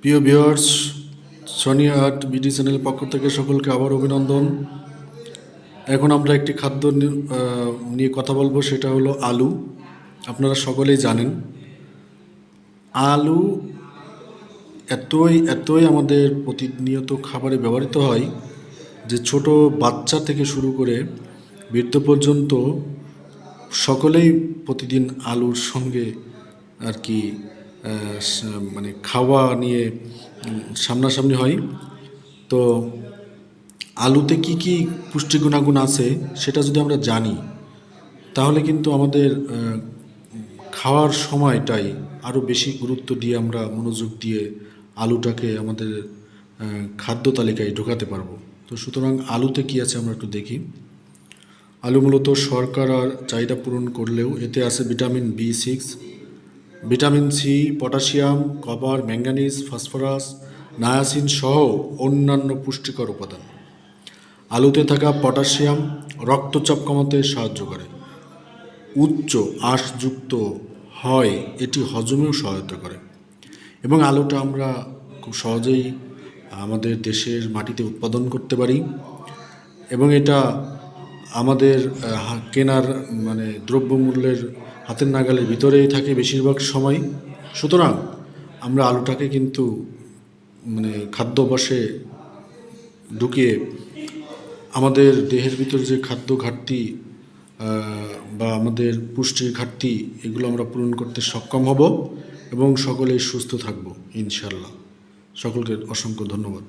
প্রিয় viewers Sonia art BD চ্যানেলের পক্ষ থেকে সকলকে আবার অভিনন্দন। এখন আমরা একটি খাদ্য নিয়ে কথা বলব, সেটা হলো আলু। আপনারা সকলেই জানেন, আলু এতই এতই আমাদের প্রতিনিয়ত খাবারে ব্যবহৃত হয় যে ছোট বাচ্চা থেকে শুরু করে বৃদ্ধ পর্যন্ত সকলেই প্রতিদিন আলুর সঙ্গে আর কি মানে খাওয়া নিয়ে সামনাসামনি হয় তো আলুতে কি কি পুষ্টি গুণাগুণ আছে সেটা যদি আমরা জানি, তাহলে কিন্তু আমাদের খাওয়ার সময়টাই আরও বেশি গুরুত্ব দিয়ে আমরা মনোযোগ দিয়ে আলুটাকে আমাদের খাদ্য তালিকায় ঢোকাতে পারব। তো সুতরাং আলুতে কি আছে আমরা একটু দেখি। আলু মূলত শর্করার চাহিদা পূরণ করলেও এতে আছে vitamin B six vitamin C, potassium, copper manganese phosphorus, niacin সহ অন্যান্য পুষ্টিকর উপাদান। আলুতে থাকা পটাশিয়াম রক্তচাপ কমাতে সাহায্য করে। উচ্চ আঁশযুক্ত হয়, এটি হজমেও সহায়তা করে। এবং আলুটা আমরা খুব সহজেই আমাদের দেশের মাটিতে উৎপাদন করতে পারি। এবং এটা আমাদের কেনার মানে দ্রব্যমূল্যের হাতের নাগালের ভিতরেই থাকে বেশিরভাগ সময়। সুতরাং আমরা আলুটাকে কিন্তু মানে খাদ্যাভ্যাসে ঢুকিয়ে আমাদের দেহের ভিতর যে খাদ্য ঘাটতি বা আমাদের পুষ্টির ঘাটতি, এগুলো আমরা পূরণ করতে সক্ষম হব এবং সকলেই সুস্থ থাকব ইনশাল্লাহ সকলকে অসংখ্য ধন্যবাদ।